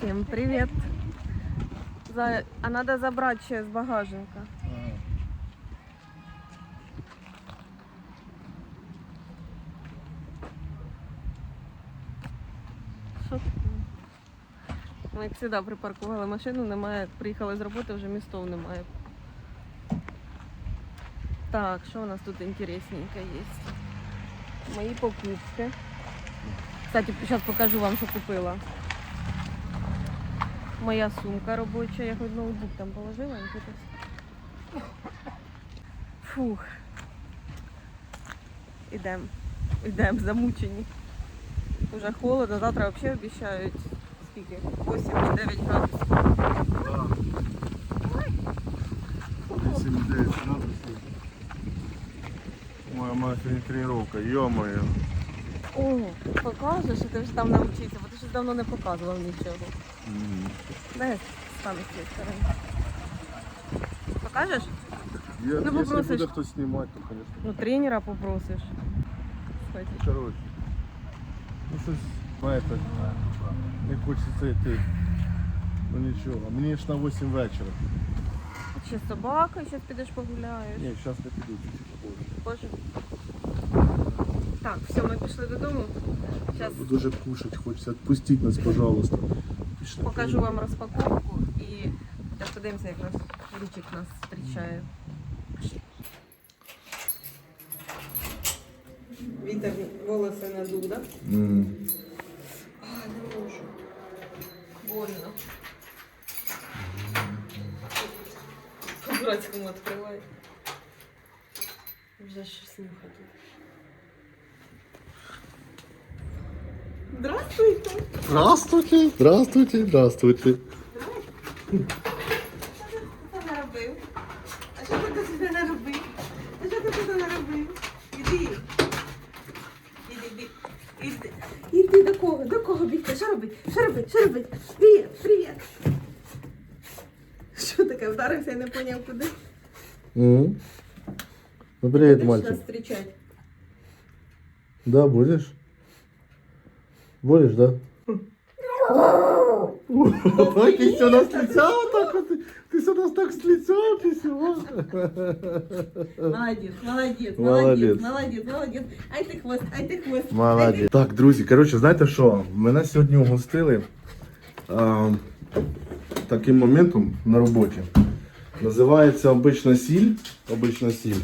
Всем привет. За... А надо забрать ще з багажника. Що таке? Ми як завжди припаркували машину, немає, приїхали з роботи, вже містов немає. Так, що у нас тут інтересненьке є? Мої покупки. Кстати, зараз покажу вам, що купила. Моя сумка робоча, я хоч ноутбук там положила. і тут. Фух. Ідем. Ідем, замучені. Уже холодно, завтра взагалі обіцяють скільки? 8-9 градусів. 8-9 градусів. Моя мафія тренировка, ё-моё. О, покажеш, що ти вже там навчився, бо ти щось давно не показував нічого. Дай стану з цієї сторони. Покажеш? Я, Ну, если попросишь. буде хтось знімати, то, конечно. Ну, тренера попросиш. Кстати. Короче. Ну щось, знаєте, не хочеться йти. Ну нічого, мені ж на 8 вечора. А ще собака, зараз підеш погуляєш. Ні, зараз не піду, чуть-чуть позже. Боже. Так, все, ми пішли додому. Зараз Буду вже кушать, хочеться. Отпустіть нас, пожалуйста. Пішли. покажу вам розпаковку і так подивимося, як нас річик нас зустрічає. Вітер волоси надув, так? М. А, не можу. Больно. По-братському відкривай. Вже ж слухати. Здравствуйте. Здравствуйте, здравствуйте, здравствуйте. Що ти наробив? А що ти тут наробив? А що ти тут наробив? Іди. Іди, іди. Іди. Іди до кого? До кого бігти? Що робить? Що робить? Що робить? Привіт, привіт. Що таке? Вдарився і не поняв куди? Ну привет, мальчик. нас зустрічати? Да, будешь? Будешь, да? Ой, ты все нас лица так, вот, ты все нас так с лица, ты все. Молодець, молодець, Молодець. молодець, молодець, молодець. Ай ти хвост, ай ти хвост. Ай ти Молодець. Так, друзі, коротше, знаєте що? Мене сьогодні угостили а, таким моментом на роботі. Називається обична сіль. Обична сіль.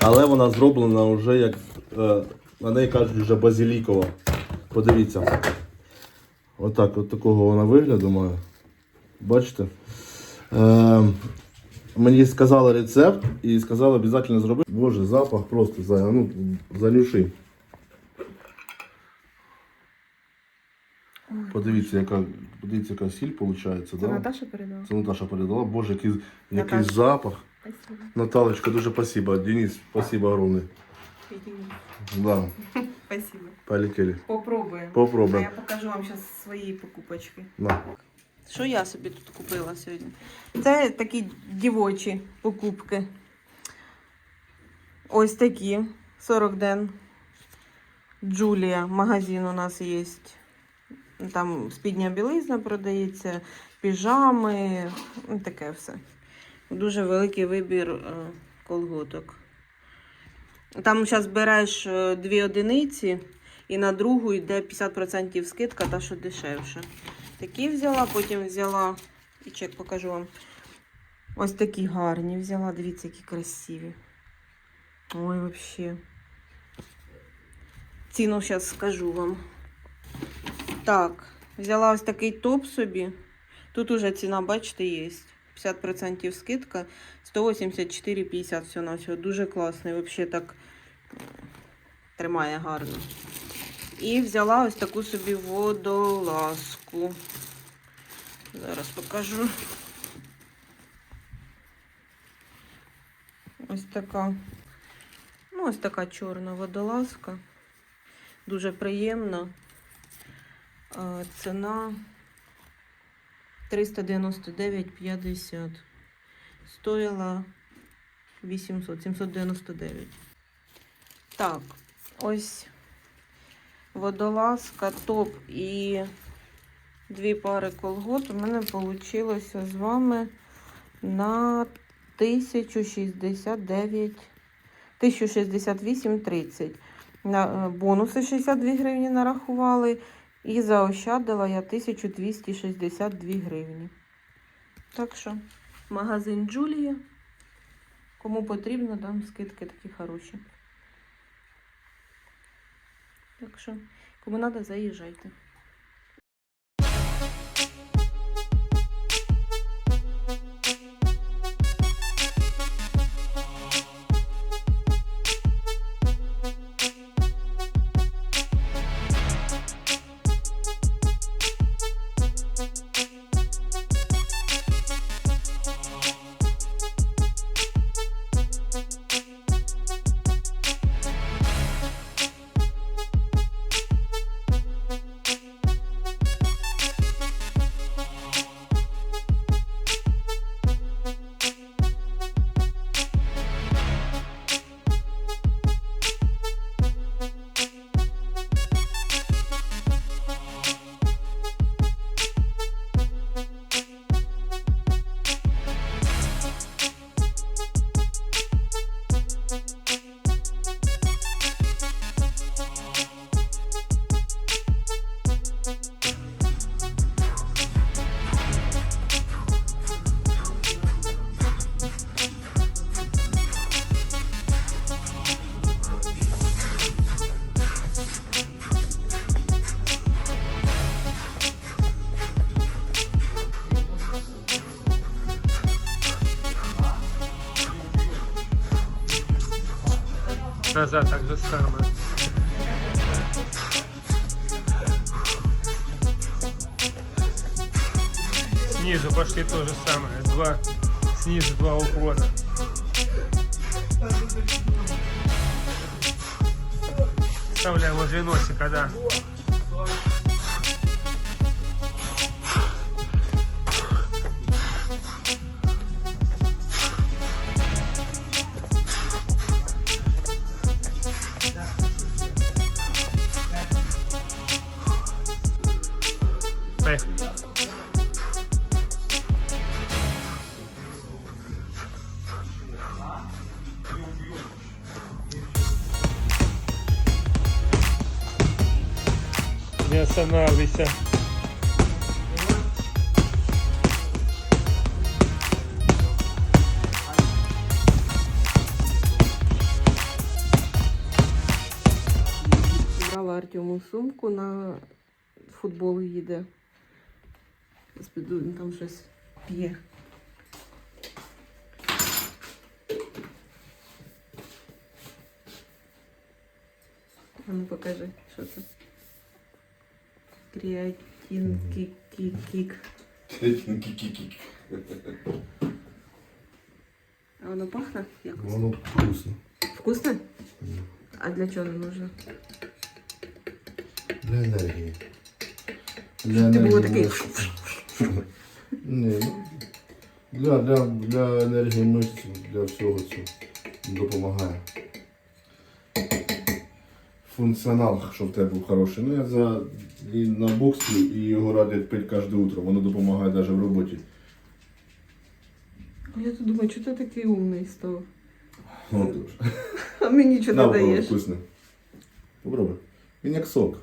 Але вона зроблена вже як. е, на неї кажуть вже базилікова. Подивіться. Отак, от такого вона вигляду має. Бачите? Е, мені сказали рецепт і сказали обов'язково зробити. Боже, запах просто за, ну, занюши. Подивіться, яка, подивіться, яка сіль виходить. Це Да? Наташа передала? Це Наташа передала. Боже, який, який запах. Спасибо. Наталочка, дуже спасибо. Денис, спасибо огромное. Да, Спасибо. полетели. Попробуємо. А Попробуємо. я покажу вам зараз свої покупочки. На. Що я собі тут купила сьогодні? Це такі дівочі покупки. Ось такі. 40 ден. Джулія. Магазин у нас є. Там спідня білизна продається, піжами, ну, таке все. Дуже великий вибір е, колготок. Там зараз береш е, дві одиниці, і на другу йде 50% скидка, та що дешевше. Такі взяла, потім взяла, і чек покажу вам. Ось такі гарні взяла, дивіться, які красиві. Ой, взагалі. Ціну зараз скажу вам. Так, взяла ось такий топ собі. Тут уже ціна, бачите, є. 50% скидка. 184,50 все на все. Дуже класний. Взагалі так тримає гарно. І взяла ось таку собі водолазку. Зараз покажу. Ось така. Ну, ось така чорна водолазка. Дуже приємна. Ціна 399,50. Стоїла 800, 799. Так, ось водолазка, топ і дві пари колгот у мене вийшло з вами на 1069, 1068,30. На, е, бонуси 62 гривні нарахували. І заощадила я 1262 гривні. Так що, магазин Джулія. Кому потрібно, там скидки такі хороші. Так що, кому треба, заїжджайте. Назад так же самое. Снизу пошли то же самое. Два. Снизу два уклона. Вставляем возле носика, да. Останавливайся. Брала Артему сумку на футбол їде. Піду, він там щось п'є. А ну покажи, що це. Креатин кік-кік-кік. А воно пахне якось? Воно вкусно. Вкусно? А для чого не нужно? Для енергії. Для Ти було енергії такий. мишць. Ні, ну, для, для, для енергії мишць, для всього цього допомагає. Функціонал, щоб в тебе був хороший. Ну я за і на боксі і його радять пити кожне утро. Воно допомагає навіть в роботі. А я тут думаю, чого ти такий умний став? Ну, дуже. А мені нічого На, не попробуй, даєш. вкусно. Попробуй. Він як сок.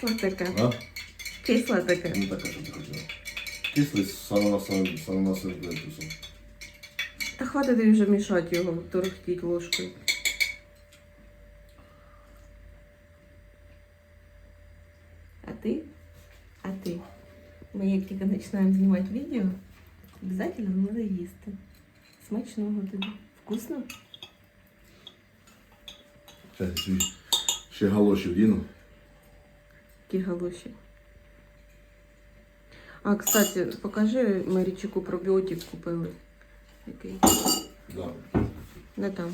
Кисла таке. А? Кисла таке. Ну така, що ти хотіла. Кислий з ананасом, з ананасом плентусом. Та хватить вже мішати його, торохтіть ложкою. А ти? А ти? Ми як тільки починаємо знімати відео, обов'язково треба їсти. Смачного тобі. Вкусно? Зараз ще галоші вдіну. Які галоші. А, кстати, покажи Марічику пробіотик купили. Який? Да. Не там.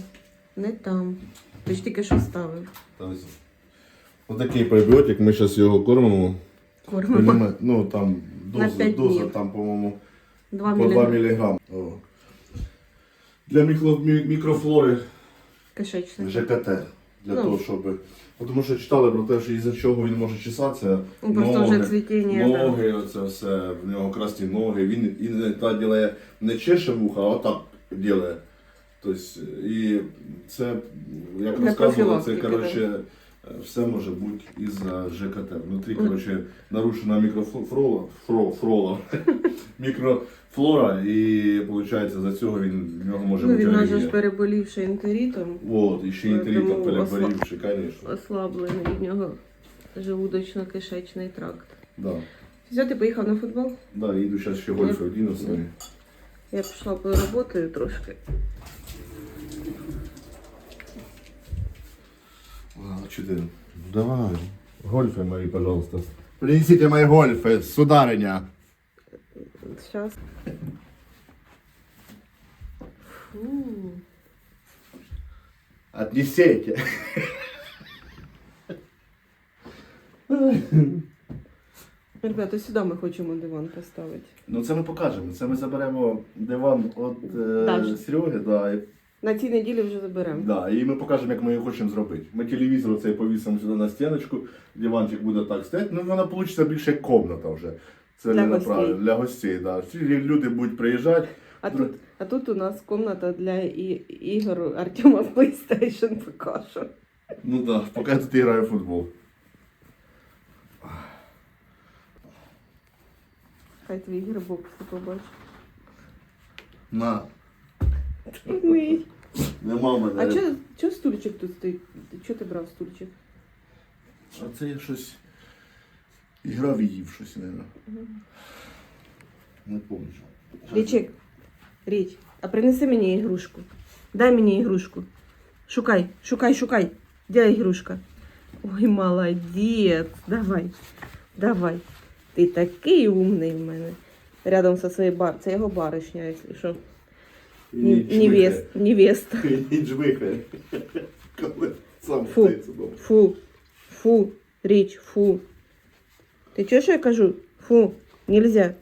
Не там. Ти ж тільки що ставив. Ось. Отакий пробіотик, ми зараз його кормимо. Кормимо. Ну там На доза, п'ять доза днів. там, по-моєму, 2 по 2 мг мг. О. Для мікро, мі- мікрофлори кишечник. ЖКТ. Для Ну. того, щоб. Тому що читали про те, що із-за чого він може чесатися. Ну, просто вже цвітіння. да. Ноги, оце все, в нього красні ноги. Він і не та ділає не чеше вуха, а отак ділає. Тобто, і це, як розказували, це коротше, все може бути із-за ЖКТ. Внутрі, коротше, нарушена мікрофлора, фро, фрола, мікрофлора, і виходить, за цього він в нього може Ну, бути він може ж алергія. переболівши ентерітом, От, і ще інтерітом переборівши, звісно. ослаблений від нього желудочно-кишечний тракт. Да. Все, ти поїхав на футбол? Да, їду зараз ще гольфи одіну свої. Я пішла поработаю трошки. А, что ты? Давай. Гольфы мои, пожалуйста. Принесите мои гольфы, сударыня. Зараз. Фу. Отнесите. Ребята, сюди ми хочемо диван поставити. Ну це ми покажемо. Це ми заберемо диван від е, Дальше. Сереги, да, і, на цій неділі вже заберемо. да, і ми покажемо, як ми його хочемо зробити. Ми телевізор цей повісимо сюди на стіночку, диванчик буде так стояти, ну вона вийде більше як комната вже. Це Для не гостей. направлено. Для гостей, да. Всі люди будуть приїжджати. А тут, а тут у нас комната для і, ігор Артема в PlayStation поки що. Ну так, да, поки я тут граю в футбол. Хай твій грибок все побачить. На, Дурний. Нема мене. А чо, чо стульчик тут стоїть? Чого ти брав стульчик? А це я щось. Іграв і їв щось, не Не пам'ятаю. Річик, Річ, а принеси мені ігрушку. Дай мені ігрушку. Шукай, шукай, шукай. Де ігрушка? Ой, молодець. Давай, давай. Ти такий умний в мене. Рядом со своєю бар. Це його баришня, якщо що. Ні- Невест, невеста. І джмихає. Коли сам Фу. стоїть вдома. Фу, фу, Річ, фу. Ти чого, що я кажу? Фу, нельзя.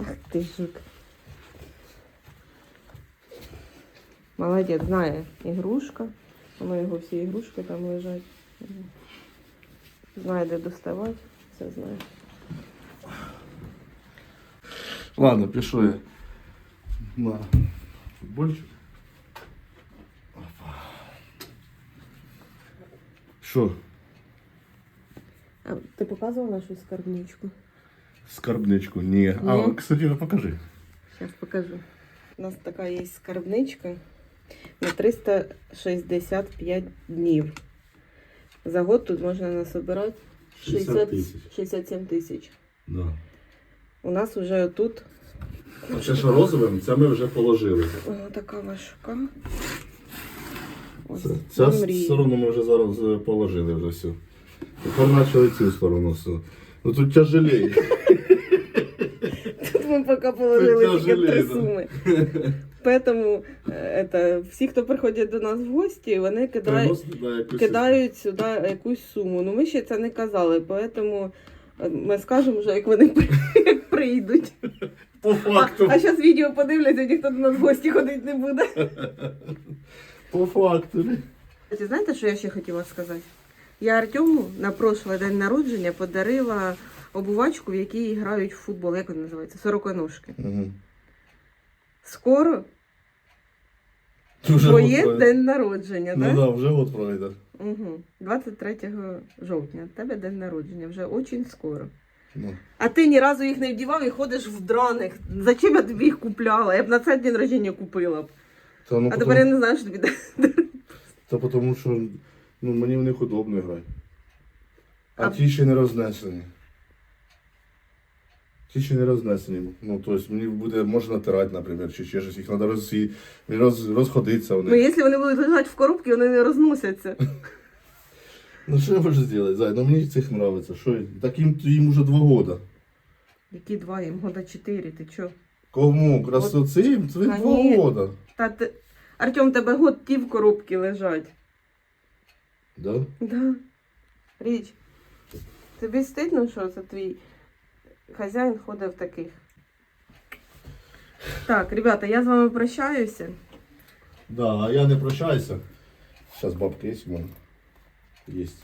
Ах ти жук. Молодець, знає ігрушка. Воно його всі ігрушки там лежать. Знає, де доставати. Все знає. Ладно, пішов я. На футбольчик. Опа. Що? А ти показувала нашу скарбничку? Скарбничку? Ні. А, Ні. кстати, ну, покажи. Сейчас покажу. У нас така є скарбничка на 365 днів. За год тут можна насобирати 60 60, тисяч. 67 тисяч. Да. У нас вже тут А це що розовим, це ми вже положили. о, така важка. Ось, ця мрія. сторону ми вже зараз е, положили вже все. Тепер почали цю сторону все. Ну тут тяжелее. Тут ми поки положили Це тільки три суми. Поэтому е, это, всі, хто приходять до нас в гості, вони кидають. Приносить, да, якусь- кидають сюди якусь суму. Ну ми ще це не казали, тому ми скажемо вже, як вони як прийдуть. По факту. а зараз відео подивляться, ніхто до нас в гості ходити не буде. По факту. Ти знаєте, що я ще хотіла сказати? Я Артему на прошлий день народження подарила обувачку, в якій грають в футбол. Як вона називається? Сороконожки. Угу. Скоро твоє день народження, Ну так? да, вже от пройде. Угу. 23 жовтня. В тебе день народження, вже дуже скоро. Ну. А ти ні разу їх не вдівав і ходиш в драних. Зачем я тобі їх купляла? Я б на цей день народження купила б. Та, ну, А потом- тепер я не знаю, що тобі дати. Та тому що ну, мені в них удобно грати. А, А- ті ще не рознесені. Ті ще не рознесені. Ну, тобто мені буде, можна натирати, наприклад, чи ще щось. Їх треба роз, роз, розходитися Ну, якщо вони будуть лежати в коробці, вони не розносяться. Ну що я можу зробити, Зай? Ну мені цих подобається. Що, так їм, їм уже два роки. Які два, їм года чотири, ти чо? Кому? Красоцим? Це два Конечно. роки. Та ти... Артем, тебе год ті в коробці лежать. Да? Да. Річ. Тобі стидно, що це твій хазяїн ходить в таких. Так, ребята, я з вами прощаюся. Да, а я не прощаюся. Сейчас бабка есть вон. Есть.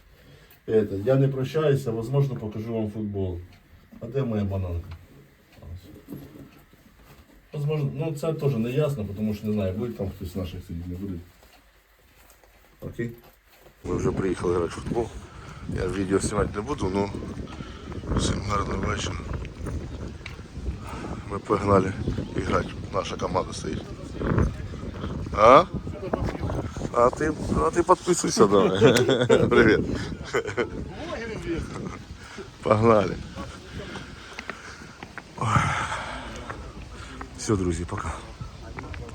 Это, я не прощаюся, возможно, покажу вам футбол. А де моя бананка? Ось. Возможно, ну це теж не ясно, тому що не знаю, буде там хтось з наших сидіти, не буде. Окей. Ми вже приїхали грати в футбол. Я відео знімати не буду, ну всім гарного вечора. Ми погнали грати. Наша команда стоїть. А? А ты, а ты подписывайся давай. Привет. Погнали. Все, друзі, пока.